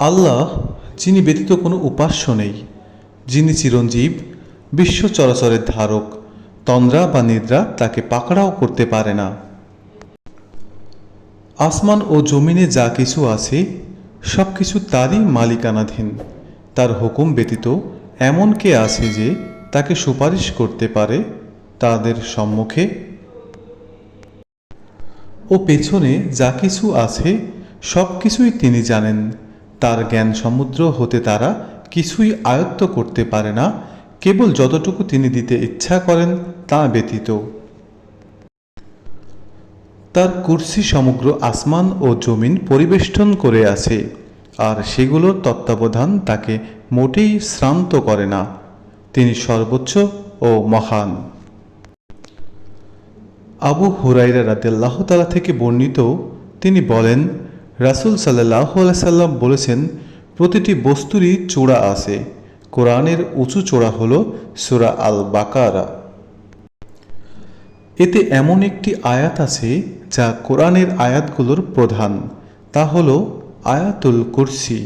আল্লাহ, যিনি ব্যতীত কোনো উপাস্য নেই, যিনি চিরঞ্জীব, বিশ্ব চরাচরের ধারক, তন্দ্রা বা নিদ্রা তাকে পাকড়াও করতে পারে না। আসমান ও জমিনে যা কিছু আছে সব কিছু তারই মালিকানাধীন। তার হুকুম ব্যতীত এমন কে আছে যে তাকে সুপারিশ করতে পারে তাদের সম্মুখে। ও পেছনে যা কিছু আছে সব কিছুই তিনি জানেন। তার জ্ঞান সমুদ্র হতে তারা কিছুই আয়ত্ত করতে পারে না, কেবল যতটুকু তিনি দিতে ইচ্ছা করেন তা ব্যতীত। তার কুর্সি সমগ্র আসমান ও জমিন পরিবেষ্টন করে আছে, আর সেগুলোর তত্ত্বাবধান তাকে মোটেই শ্রান্ত করে না। তিনি সর্বোচ্চ ও মহান। আবু হুরাইরা রাদিয়াল্লাহ তালা থেকে বর্ণিত তিনি বলেন রাসূল সাল্লাহ সাল্লাম বলেছেন, প্রতিটি বস্তুরই চূড়া আছে। কোরআনের উঁচু চূড়া হল সুরা আল বাকারা এতে এমন একটি আয়াত আছে যা কোরআনের আয়াতগুলোর প্রধান। তা হল আয়াতুল কুরসি।